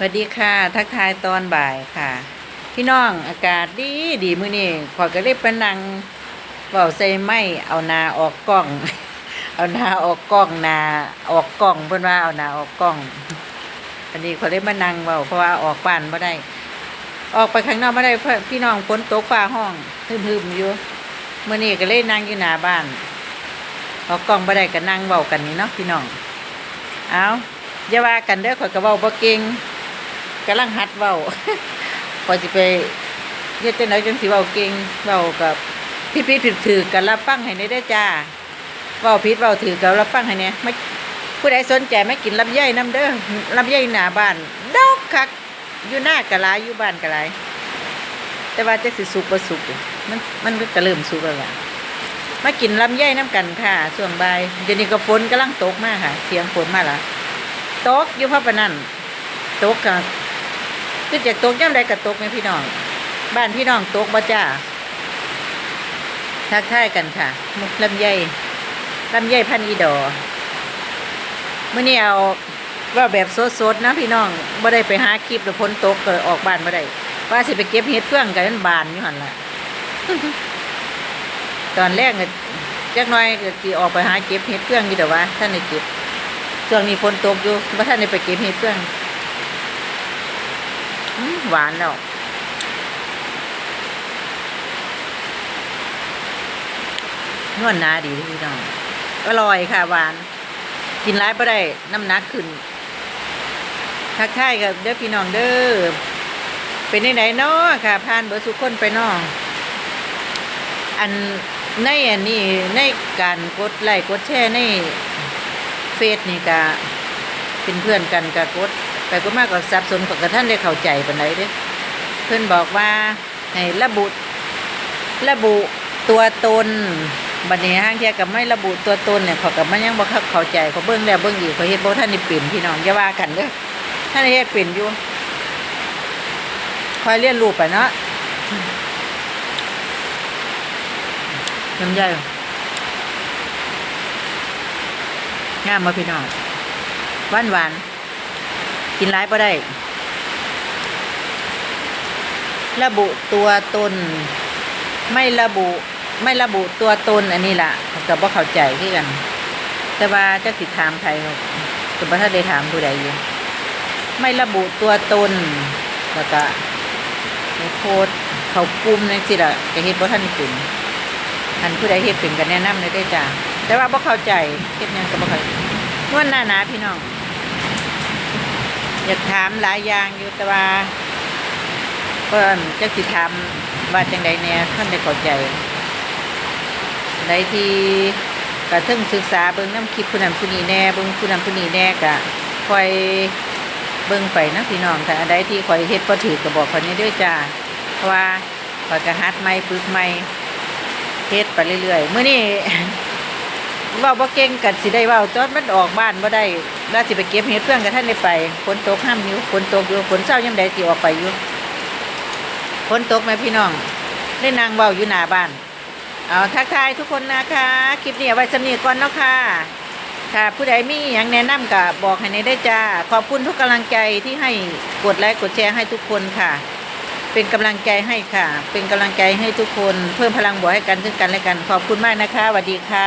สวัสดีค่ะ ทักทายตอนบ่ายค่ะ พี่น้องอากาศดีดีมื้อนี้ขอยก็เลยไปนั่งเว้าใส่ไม้เอานาออกกล้อง เอานาออกกล้องนาออกกล้องเพิ่นว่าเอานาออกกล้อง อันนี้ขอยเลยมานั่งเว้าเพราะว่าออกบ้านบ่ได้ ออกไปข้างนอกบ่ได้เพราะพี่น้องฝนตกฟ้าห้องทึมๆอยู่มื้อนี้ก็เลยนั่งอยู่หน้าบ้าน ออกกล้องบ่ได้ก็นั่งเว้ากันนี่เนาะพี่น้อง เอาอย่าว่ากันเด้อขอยก็เว้าบ่เก่ง กำลังหัดเว้าข่อยสิไปเฮ็ดจังไดจังสิเว้าเก่งเว้ากับผิดๆถือๆกันรับฟังให้ได้เด้จ้าเว้าผิดเว้าถือกันรับฟังให้แหน่ยไม่ผู้ใดสนใจไมากินลำไยน้ำเด้อลำไยหนาบ้านดอกคักอยู่หน้ากะลาอยู่บ้านกะหลาแต่ว่าจักสิสุกบ่สุกมันมันก็เริ่มสุกแล้วล่ะมากินลำไยน้ำกันค่ะช่วงบ่ายเดี๋ยวนี้ก็ฝนกำลังตกมากค่ะเสียงฝนมาละตกอยู่เพราะปนั่นตกค่ะ คือจากตกย่ำใดก็ตกไหมพี่น้อง บ้านพี่น้องตกบ่จ้าทักทายกันค่ะลำไยลำไยพันอีดอเมื่อนี้เอาว่าแบบสดๆนะพี่น้องบ่ได้ไปหาคลิปแล้วฝนตกก็ออกบ้านบ่ได้ว่าสิไปเก็บเห็ดเฟื่องกันนั่นบานอยู่หันละตอนแรกเนี่ยจักหน้อยก็สิออกไปหาเก็บเห็ดเฟื่องอยู่แต่ว่าท่านได้เก็บช่วงนี้ฝนตกอยู่ว่าท่านได้ไปเก็บเห็ดเฟื่อง หวานแล้วนวลนาดีพี่น้องอร่อยค่ะหวาน กินร้ายไ่ได้น้ำหนักขึ้นทักทายกับเด้อพี่น้องเด้อเป็นไหนเนาะค่ะผ่านเบอร์สุกคนไปเนาะอันในอันนี้ในการกดไลค์กดแชร์ในเฟซนี่ก็เป็นเพื่อนกันก็กด ไปก็มากกว่าสับสนกับท่านได้เข้าใจปานใดเด้เพื่อนบอกว่าให้ระบุระบุตัวตนบัดนี้ห้างเทียกับไม่ระบุตัวตนเนี่ยเขากับมันยังบ่เข้าเข้าใจเขาเบิ่งแล้วเบิ่งอีกเขาเฮ็ดบ่ท่านได้เป็นพี่น้องอย่าว่ากันเด้อท่านเฮ็ดเป็นอยู่คอยเรียนรู้ไปเนาะน้ำใหญ่งามมาพี่น้องหวานหวาน กินร้ายก็ได้ ระบุตัวตน ไม่ระบุ ไม่ระบุตัวตนอันนี้ล่ะกับว่าเข้าใจที่กัน แต่ว่าจะสิดถามใครกับว่าถ้าได้ถามผู้ใดอยู่ไม่ระบุตัวตนแล้วก็โพสต์เขากลุ่มในสิละจะเฮ็ดบ่ท่านนี่เป็นอันผู้ใดเฮ็ดเป็นกันแนะนำเลยได้จ้าแต่ว่าบ่เข้าใจเฮ็ดยังก็บ่เข้าใจนวลหน้าหนาพี่น้อง อยากถามหลายอย่างอยู่แต่ว่าเพิ่นจักสิถามว่าจังใดแหน่ยท่านได้เข้าใจใดที่กระทึงศึกษาเบิ่งน้ำคลิปผู้นั้นผู้นี้แน่เบิ่งผู้นั้นผู้นี้แน่ก็คอยเบิ่งไปนะพี่น้องแต่อันใดที่ข่อยเฮ็ดบ่ถือก็บอกคนนี้ด้วยจ้าเพราะว่าข่อยก็หัดใหม่ฝึกใหม่เฮ็ดไปเรื่อยๆมื้อนี้ เว้าบ่เก่งกันสิได้เว้าจอดมันออกบ้านบ่ได้แล้วสิไปเก็บเฮ็ดเพื่อนกับท่านได้ไปฝนตกห้ามอยู่ฝนตกอยู่ฝนเช้ายามใดสิออกไปอยู่ฝนตกไหมพี่น้องได้นางเว้าอยู่หน้าบ้านเอาทักทายทุกคนนะคะคลิปนี้ไว้สำนีก่อนเนาะค่ะค่ะผู้ใดมีอย่างแนะนำก็บอกให้ในได้จ้าขอบคุณทุกกำลังใจที่ให้กดไลค์กดแชร์ให้ทุกคนค่ะ เป็นกำลังใจให้ค่ะ เป็นกำลังใจให้ทุกคน เพิ่มพลังบวกให้กันซึ่งกันและกัน ขอบคุณมากนะคะสวัสดีค่ะ